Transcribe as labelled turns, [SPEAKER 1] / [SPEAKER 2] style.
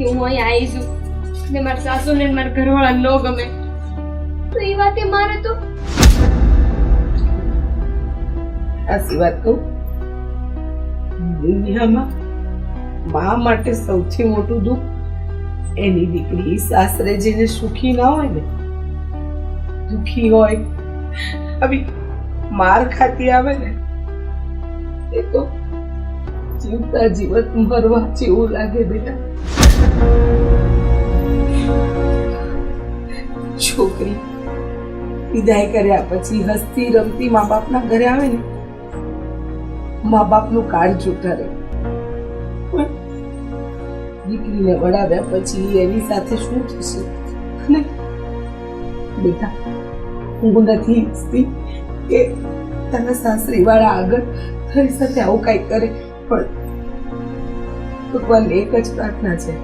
[SPEAKER 1] કે હું અહીંયા આવી છું ને મારા સાસુને મારા ઘરવાળા ન ગમે. તો એ વાતે મારે તો.
[SPEAKER 2] સાચી વાત કહું? દુનિયામાં મા માટે સૌથી મોટું દુઃખ એની દીકરી સાસરે જેને સુખી ના હોય ને. દુખી હોય. આવી માર ખાતી આવે ને, એ તો જીવતા જીવત મરવા જેવું લાગે બેટા. છોકરી, વિદાય કર્યા પછી હસતી રમતી મા બાપના ઘરે આવે ને, મા બાપનું ચૂંટાડે પણ દીકરીને વડાવ્યા પછી એની સાથે શું થશે? બેટા, હું નથી ઈચ્છતી કે તને સાસરી વાળા આગળ તારી સાથે આવું કાંઈ કરે, પણ ભગવાન એક જ પ્રાર્થના છે.